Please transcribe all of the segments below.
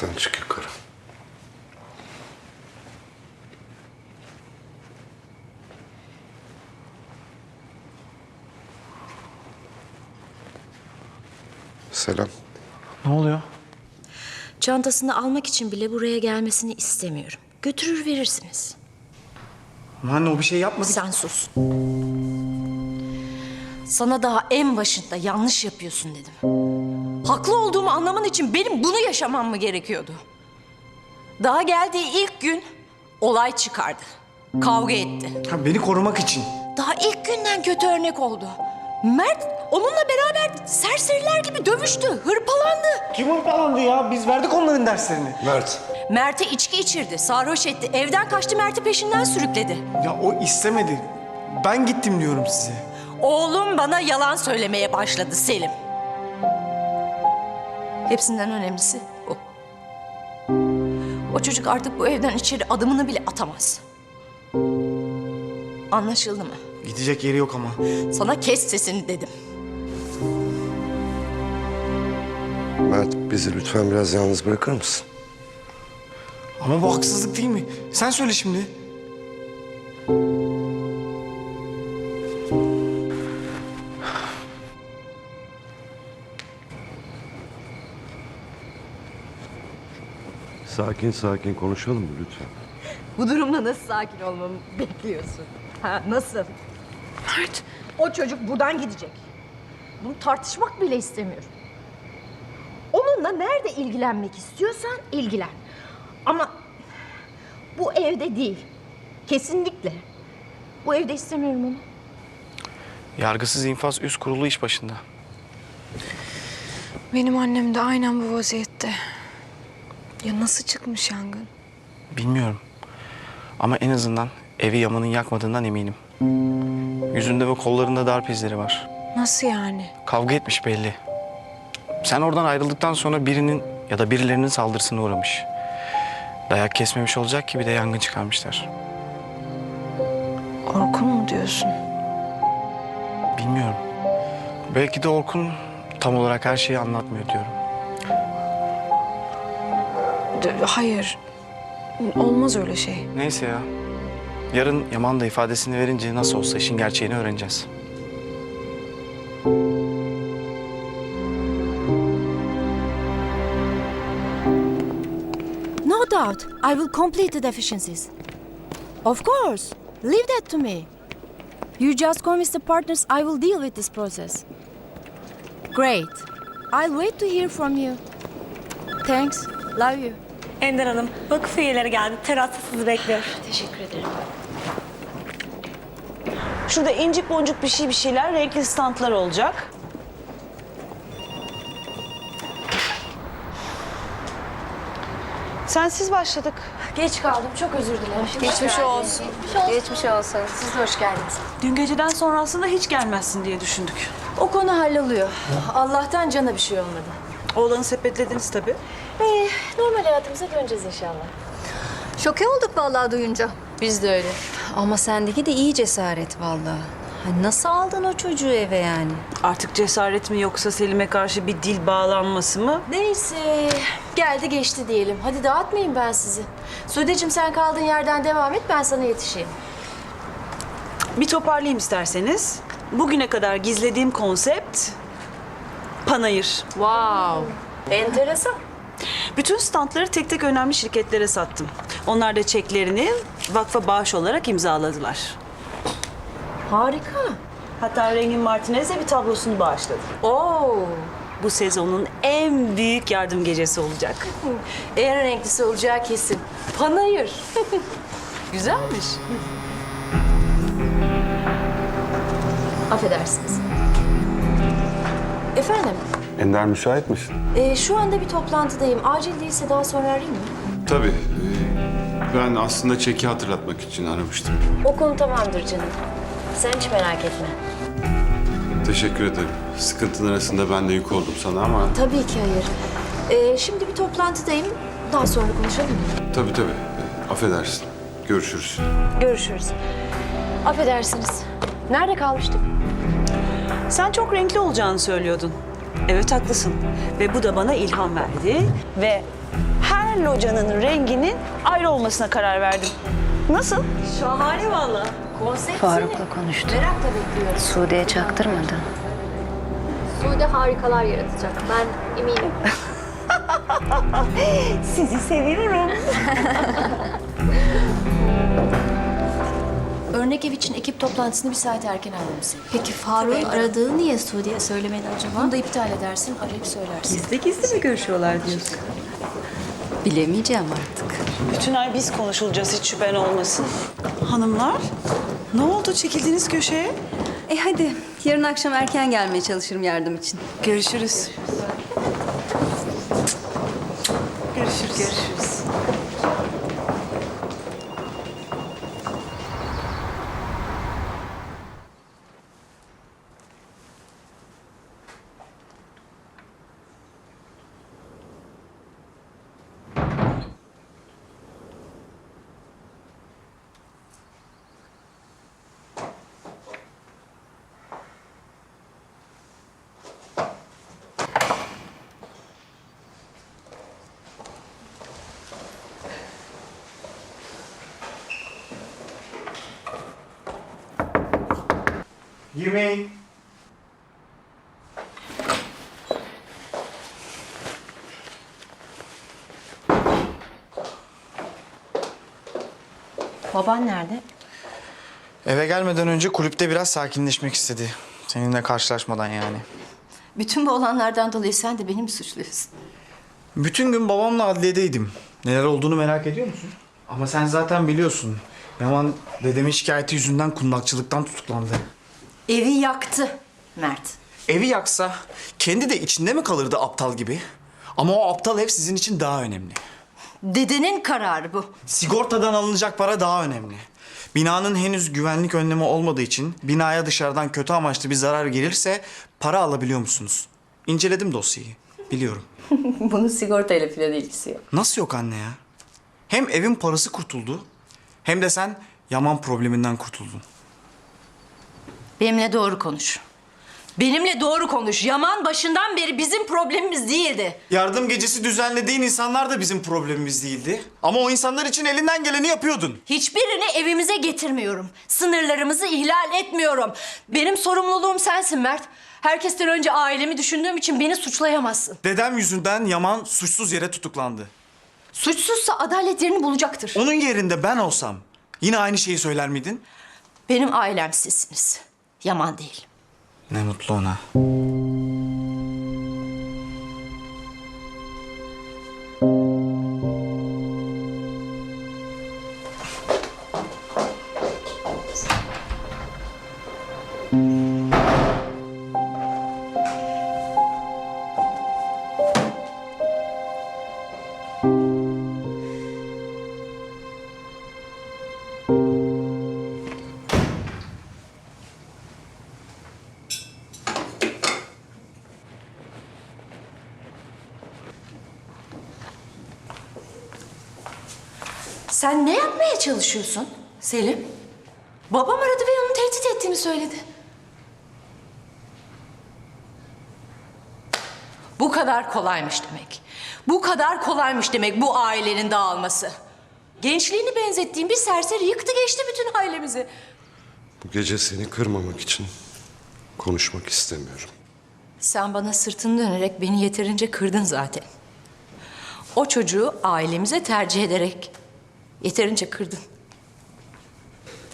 Sen çık yukarı. Selam. Ne oluyor? Çantasını almak için bile buraya gelmesini istemiyorum. Götürür verirsiniz. Ama anne o bir şey yapmadı. Sen sus. Sana daha en başında yanlış yapıyorsun dedim. Haklı olduğumu anlaman için benim bunu yaşamam mı gerekiyordu? Daha geldiği ilk gün olay çıkardı. Kavga etti. Ha, beni korumak için. Daha ilk günden kötü örnek oldu. Mert onunla beraber serseriler gibi dövüştü, hırpalandı. Kim hırpalandı ya? Biz verdik onların derslerini. Mert. Mert'e içki içirdi, sarhoş etti. Evden kaçtı, Mert'i peşinden sürükledi. Ya o istemedi. Ben gittim diyorum size. Oğlum bana yalan söylemeye başladı Selim. Hepsinden önemlisi o. O çocuk artık bu evden içeri adımını bile atamaz. Anlaşıldı mı? Gidecek yeri yok ama. Sana kes sesini dedim. Mert bizi lütfen biraz yalnız bırakır mısın? Ama bu haksızlık değil mi? Sen söyle şimdi. Sakin sakin konuşalım mı lütfen? Bu durumda nasıl sakin olmamı bekliyorsun? Ha, nasıl? Mert, o çocuk buradan gidecek. Bunu tartışmak bile istemiyorum. Onunla nerede ilgilenmek istiyorsan ilgilen. Ama bu evde değil. Kesinlikle. Bu evde istemiyorum onu. Yargısız infaz üst kurulu iş başında. Benim annem de aynen bu vaziyette. Ya nasıl çıkmış yangın? Bilmiyorum. Ama en azından evi Yaman'ın yakmadığından eminim. Yüzünde ve kollarında darp izleri var. Nasıl yani? Kavga etmiş belli. Sen oradan ayrıldıktan sonra birinin ya da birilerinin saldırısına uğramış. Dayak kesmemiş olacak ki bir de yangın çıkarmışlar. Orkun mu diyorsun? Bilmiyorum. Belki de Orkun tam olarak her şeyi anlatmıyor diyorum. De- hayır. Olmaz öyle şey. Neyse ya. Yarın Yaman da ifadesini verince nasıl olsa işin gerçeğini öğreneceğiz. No doubt. I will complete the deficiencies. Of course. Leave that to me. You just convince the partners I will deal with this process. Great. I'll wait to hear from you. Thanks. Love you. Ender Hanım, vakıf üyeleri geldi. Terasta sizi bekliyor. Teşekkür ederim. Şurada incik boncuk bir şey bir şeyler, renkli standlar olacak. Sensiz başladık. Geç kaldım. Çok özür dilerim. Geçmiş olsun. Geçmiş olsun. Siz de hoş geldiniz. Dün geceden sonra aslında hiç gelmezsin diye düşündük. O konu halloluyor. Allah'tan cana bir şey olmadı. Oğlanı sepetlediniz tabii. Ee, normal hayatımıza döneceğiz inşallah. Şoke olduk vallahi duyunca. Biz de öyle. Ama sendeki de iyi cesaret vallahi. Ha, nasıl aldın o çocuğu eve yani? Artık cesaret mi yoksa Selim'e karşı bir dil bağlanması mı? Neyse. Geldi geçti diyelim. Hadi dağıtmayayım ben sizi. Sudeciğim sen kaldığın yerden devam et. Ben sana yetişeyim. Bir toparlayayım isterseniz. Bugüne kadar gizlediğim konsept panayır. Wow. Enteresan. Bütün standları tek tek önemli şirketlere sattım. Onlar da çeklerini vakfa bağış olarak imzaladılar. Harika. Hatta Rengin Martinez'e bir tablosunu bağışladı. Oo. Bu sezonun en büyük yardım gecesi olacak. En renklisi olacağı kesin. Panayır. Güzelmiş. Affedersiniz. Efendim, Ender müsait misin? e, şu anda bir toplantıdayım. Acil değilse daha sonra arayayım mı? Tabii. Ee, Ben aslında çeki hatırlatmak için aramıştım. O konu tamamdır canım. Sen hiç merak etme. Teşekkür ederim. Sıkıntın arasında ben de yük oldum sana ama... Tabii ki hayır. E, şimdi bir toplantıdayım. Daha sonra konuşalım mı? Tabii tabii. Ee, Affedersin. Görüşürüz. Görüşürüz. Affedersiniz. Nerede kalmıştık? Sen çok renkli olacağını söylüyordun. Evet haklısın. Ve bu da bana ilham verdi. Ve her locanın renginin ayrı olmasına karar verdim. Nasıl? Şahane valla. Faruk'la konuştu. Merakla bekliyoruz. Sude'ye çaktırmadı. Sude harikalar yaratacak. Ben eminim. Sizi seviyorum. Örnek ev için ekip toplantısını bir saat erken almamız. Peki Faruk'un aradığı niye Suudi'ye söylemedi acaba? Bunu da iptal edersin, arayıp söylersin. Gizli gizli mi görüşüyorlar diyorsun? Bilemeyeceğim artık. Bütün ay biz konuşulacağız hiç şüphen olmasın. Hanımlar ne oldu çekildiğiniz köşeye? E hadi yarın akşam erken gelmeye çalışırım yardım için. Görüşürüz. Görüşürüz. Görüşürüz. Girmeyin. Baban nerede? Eve gelmeden önce kulüpte biraz sakinleşmek istedi. Seninle karşılaşmadan yani. Bütün bu olanlardan dolayı sen de beni mi suçluyorsun? Bütün gün babamla adliyedeydim. Neler olduğunu merak ediyor musun? Ama sen zaten biliyorsun. Yaman dedemin şikayeti yüzünden kundakçılıktan tutuklandı. Evi yaktı Mert. Evi yaksa kendi de içinde mi kalırdı aptal gibi? Ama o aptal ev sizin için daha önemli. Dedenin kararı bu. Sigortadan alınacak para daha önemli. Binanın henüz güvenlik önlemi olmadığı için binaya dışarıdan kötü amaçlı bir zarar gelirse para alabiliyor musunuz? İnceledim dosyayı. Biliyorum. Bunun sigortayla filan ilgisi yok. Nasıl yok anne ya? Hem evin parası kurtuldu hem de sen Yaman probleminden kurtuldun. Benimle doğru konuş. Benimle doğru konuş. Yaman başından beri bizim problemimiz değildi. Yardım gecesi düzenlediğin insanlar da bizim problemimiz değildi. Ama o insanlar için elinden geleni yapıyordun. Hiçbirini evimize getirmiyorum. Sınırlarımızı ihlal etmiyorum. Benim sorumluluğum sensin Mert. Herkesten önce ailemi düşündüğüm için beni suçlayamazsın. Dedem yüzünden Yaman suçsuz yere tutuklandı. Suçsuzsa adalet yerini bulacaktır. Onun yerinde ben olsam yine aynı şeyi söyler miydin? Benim ailem sizsiniz. Yaman değil. Ne mutlu ona. Sen ne yapmaya çalışıyorsun Selim? Babam aradı ve onu tehdit ettiğini söyledi. Bu kadar kolaymış demek. Bu kadar kolaymış demek bu ailenin dağılması. Gençliğini benzettiğim bir serseri yıktı geçti bütün ailemizi. Bu gece seni kırmamak için konuşmak istemiyorum. Sen bana sırtını dönerek beni yeterince kırdın zaten. O çocuğu ailemize tercih ederek yeterince kırdın.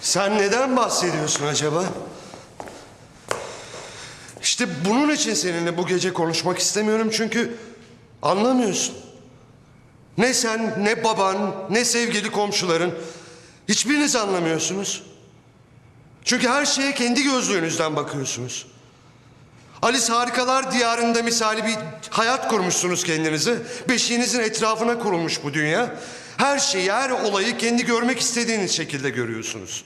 Sen neden bahsediyorsun acaba? İşte bunun için seninle bu gece konuşmak istemiyorum çünkü anlamıyorsun. Ne sen, ne baban, ne sevgili komşuların hiçbiriniz anlamıyorsunuz. Çünkü her şeye kendi gözlüğünüzden bakıyorsunuz. Alice Harikalar Diyarı'nda misali bir hayat kurmuşsunuz kendinize. Beşiğinizin etrafına kurulmuş bu dünya. Her şeyi, her olayı kendi görmek istediğiniz şekilde görüyorsunuz.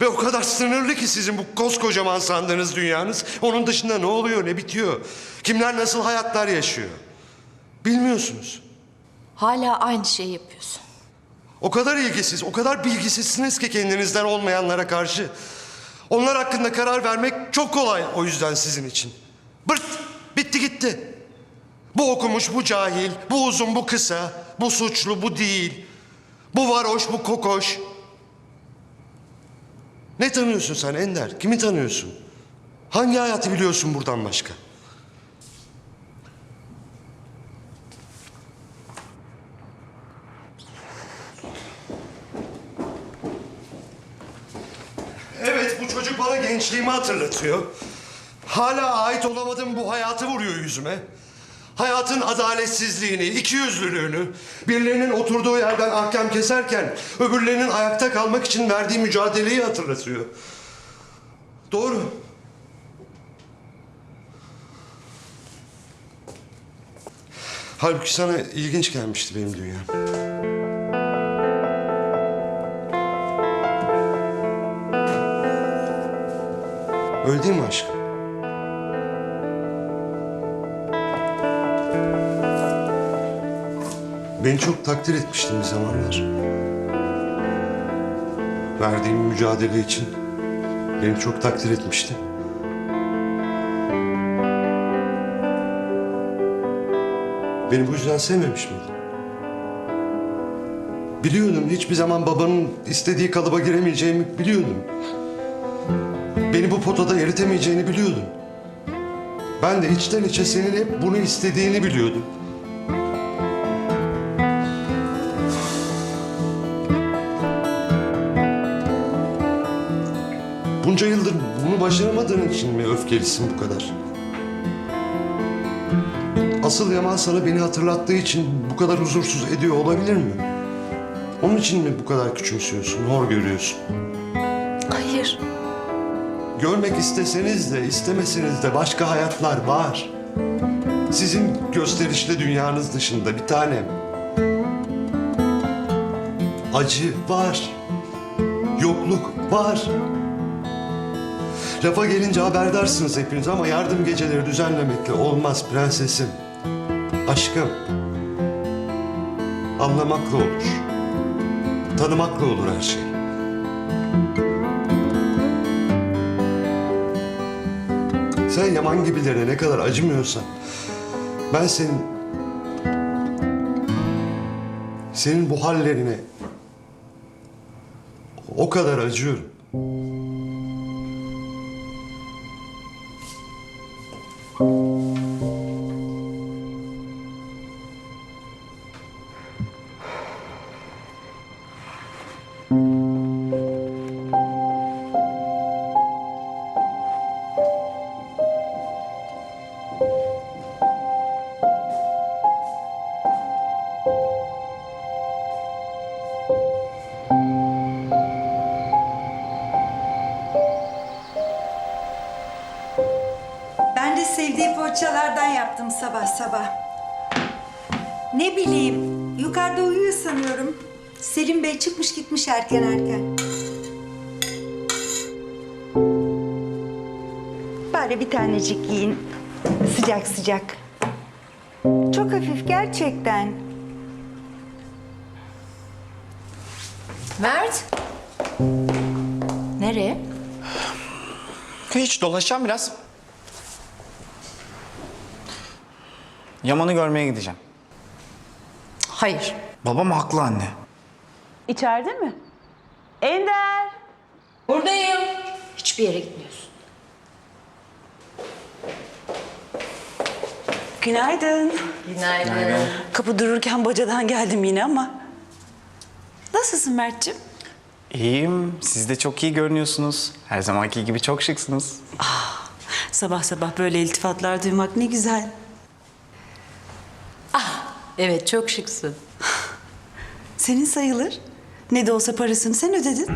Ve o kadar sınırlı ki sizin bu koskocaman sandığınız dünyanız. Onun dışında ne oluyor, ne bitiyor? Kimler nasıl hayatlar yaşıyor? Bilmiyorsunuz. Hala aynı şeyi yapıyorsun. O kadar ilgisiz, o kadar bilgisizsiniz ki kendinizden olmayanlara karşı. Onlar hakkında karar vermek çok kolay o yüzden sizin için. Bırt, bitti gitti. Bu okumuş, bu cahil, bu uzun, bu kısa, bu suçlu, bu değil. Bu varoş, bu kokoş. Ne tanıyorsun sen Ender? Kimi tanıyorsun? Hangi hayatı biliyorsun buradan başka? Evet bu çocuk bana gençliğimi hatırlatıyor. Hala ait olamadığım bu hayatı vuruyor yüzüme. Hayatın adaletsizliğini, ikiyüzlülüğünü, birilerinin oturduğu yerden ahkam keserken öbürlerinin ayakta kalmak için verdiği mücadeleyi hatırlatıyor. Doğru. Halbuki sana ilginç gelmişti benim dünyam. Öyle değil mi aşkım? Beni çok takdir etmiştin bir zamanlar. Verdiğim mücadele için beni çok takdir etmiştin. Beni bu yüzden sevmemiş miydin? Biliyordum hiçbir zaman babanın istediği kalıba giremeyeceğimi biliyordum. Beni bu potada eritemeyeceğini biliyordum. Ben de içten içe senin hep bunu istediğini biliyordum. Bunca yıldır bunu başaramadığın için mi öfkelisin bu kadar? Asıl Yaman sana beni hatırlattığı için bu kadar huzursuz ediyor olabilir mi? Onun için mi bu kadar küçümsüyorsun, hor görüyorsun? Hayır. Görmek isteseniz de istemeseniz de başka hayatlar var. Sizin gösterişli dünyanız dışında bir tanem. Acı var. Yokluk var. Lafa gelince haberdarsınız hepiniz ama yardım geceleri düzenlemekle olmaz prensesim. Aşkım. Anlamakla olur. Tanımakla olur her şey. Sen Yaman gibilere ne kadar acımıyorsan ben senin senin bu hallerine o kadar acıyorum. Yaptım sabah sabah. Ne bileyim, yukarıda uyuyor sanıyorum. Selim Bey çıkmış gitmiş erken erken. Bari bir tanecik yiyin. Sıcak sıcak. Çok hafif gerçekten. Mert. Nereye? Hiç dolaşacağım biraz. Yaman'ı görmeye gideceğim. Hayır. Babam haklı anne. İçeride mi? Ender! Buradayım. Hiçbir yere gitmiyorsun. Günaydın. Günaydın. Kapı dururken bacadan geldim yine ama. Nasılsın Mert'ciğim? İyiyim. Siz de çok iyi görünüyorsunuz. Her zamanki gibi çok şıksınız. Sabah sabah böyle iltifatlar duymak ne güzel. Evet çok şıksın. Senin sayılır. Ne de olsa parasını sen ödedin.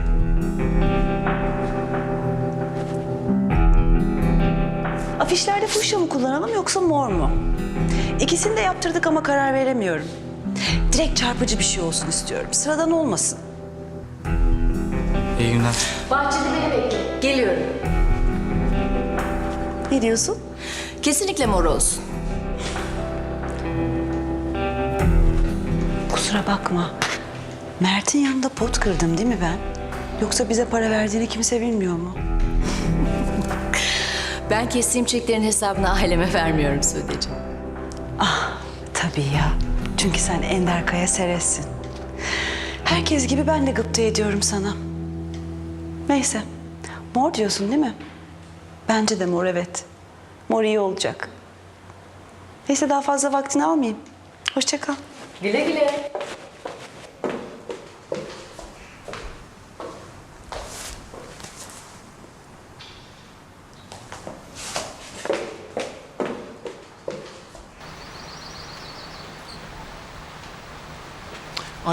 Afişlerde fuşya mı kullanalım yoksa mor mu? İkisini de yaptırdık ama karar veremiyorum. Direkt çarpıcı bir şey olsun istiyorum. Sıradan olmasın. İyi günler. Bahçede beni bekle. Geliyorum. Ne diyorsun? Kesinlikle mor olsun. Kusura bakma. Mert'in yanında pot kırdım değil mi ben? Yoksa bize para verdiğini kimse bilmiyor mu? Ben kestiğim çeklerin hesabını aileme vermiyorum Sude'ciğim. Ah Tabii ya. Çünkü sen Ender Kaya Seres'sin. Herkes gibi ben de gıpta ediyorum sana. Neyse. Mor diyorsun değil mi? Bence de mor evet. Mor iyi olacak. Neyse daha fazla vaktini almayayım. Hoşça kal. Güle güle.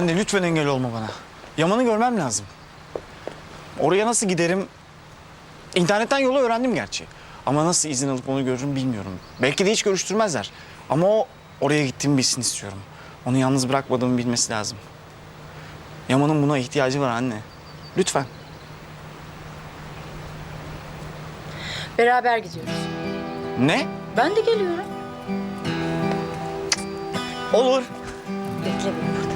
Anne lütfen engel olma bana. Yaman'ı görmem lazım. Oraya nasıl giderim? İnternetten yolu öğrendim gerçi. Ama nasıl izin alıp onu görürüm bilmiyorum. Belki de hiç görüştürmezler. Ama o oraya gittiğimi bilsin istiyorum. Onu yalnız bırakmadığımı bilmesi lazım. Yaman'ın buna ihtiyacı var anne. Lütfen. Beraber gidiyoruz. Ne? Ben de geliyorum. Olur. Bekle beni burada.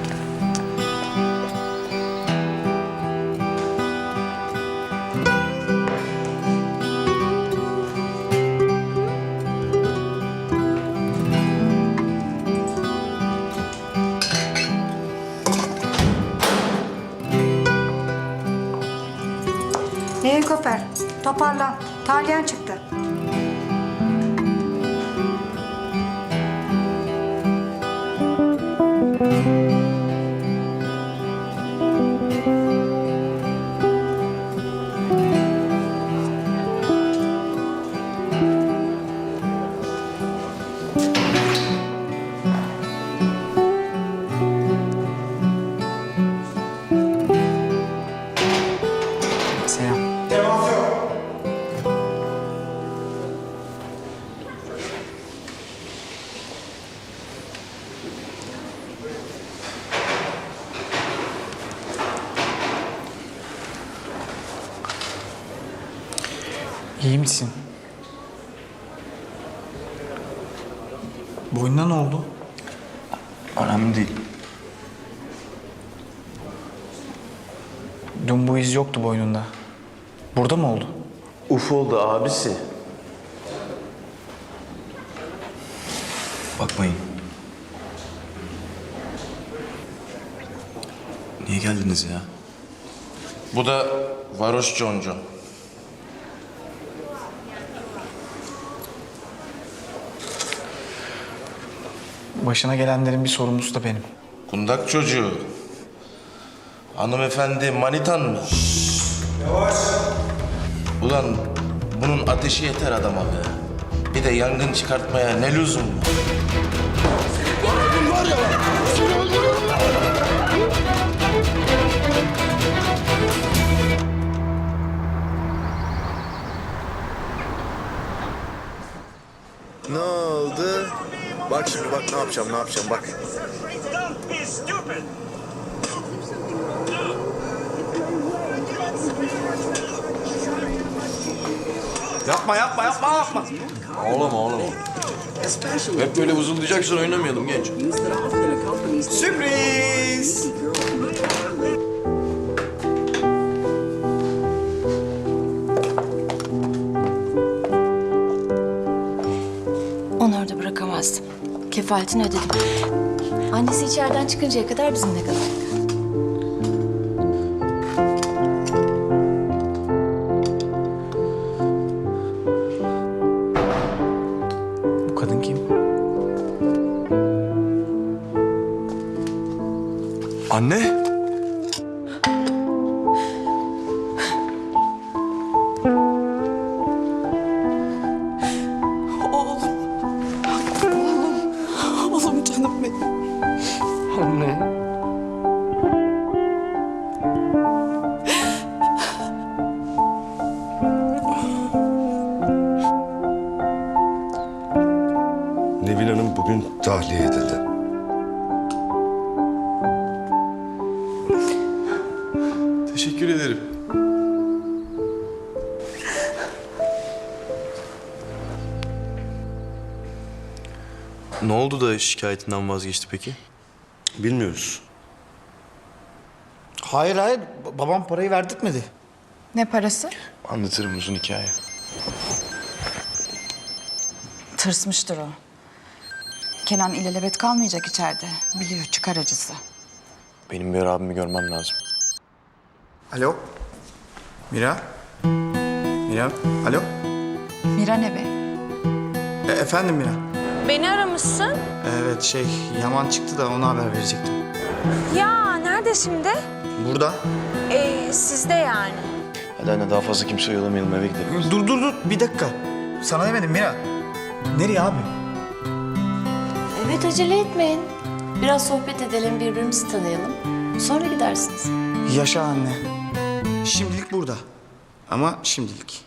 Neye koper? Toparlan. Talyan çıktı. İyi misin? Boynuna ne oldu? Önemli değil. Dün bu iz yoktu boynunda. Burada mı oldu? Uf oldu abisi. Bakmayın. Niye geldiniz ya? Bu da varoş conco. Başına gelenlerin bir sorumlusu da benim. Kundak çocuğu. Hanımefendi manitan mı? Yavaş. Ulan bunun ateşi yeter adama be. Bir de yangın çıkartmaya ne lüzum var? Ne oldu? Bak şimdi bak ne yapacağım ne yapacağım bak. Yapma yapma yapma yapma. Ağlama ağlama. Hep böyle vızıldayacaksın oynamayalım genç. Sürpriz. Kefaletini ödedim. Annesi içeriden çıkıncaya kadar bizimle kalacak. Teşekkür ederim. Ne oldu da şikayetinden vazgeçti peki? Bilmiyoruz. Hayır hayır babam parayı verdirtmedi. Ne parası? Anlatırım uzun hikaye. Tırsmıştır o. Kenan ilelebet kalmayacak içeride. Biliyor çıkar acısı. Benim bir abimi görmem lazım. Alo? Mira? Mira? Alo? Mira ne be? E, efendim Mira? Beni aramışsın. Evet şey Yaman çıktı da ona haber verecektim. Ya nerede şimdi? Burada. Ee, sizde yani. Hadi anne daha fazla kimse oyalamayalım eve gidelim. Dur dur dur bir dakika. Sana demedim Mira. Nereye abi? Evet acele etmeyin. Biraz sohbet edelim, birbirimizi tanıyalım. Sonra gidersiniz. Yaşa anne. Şimdilik burada. Ama şimdilik.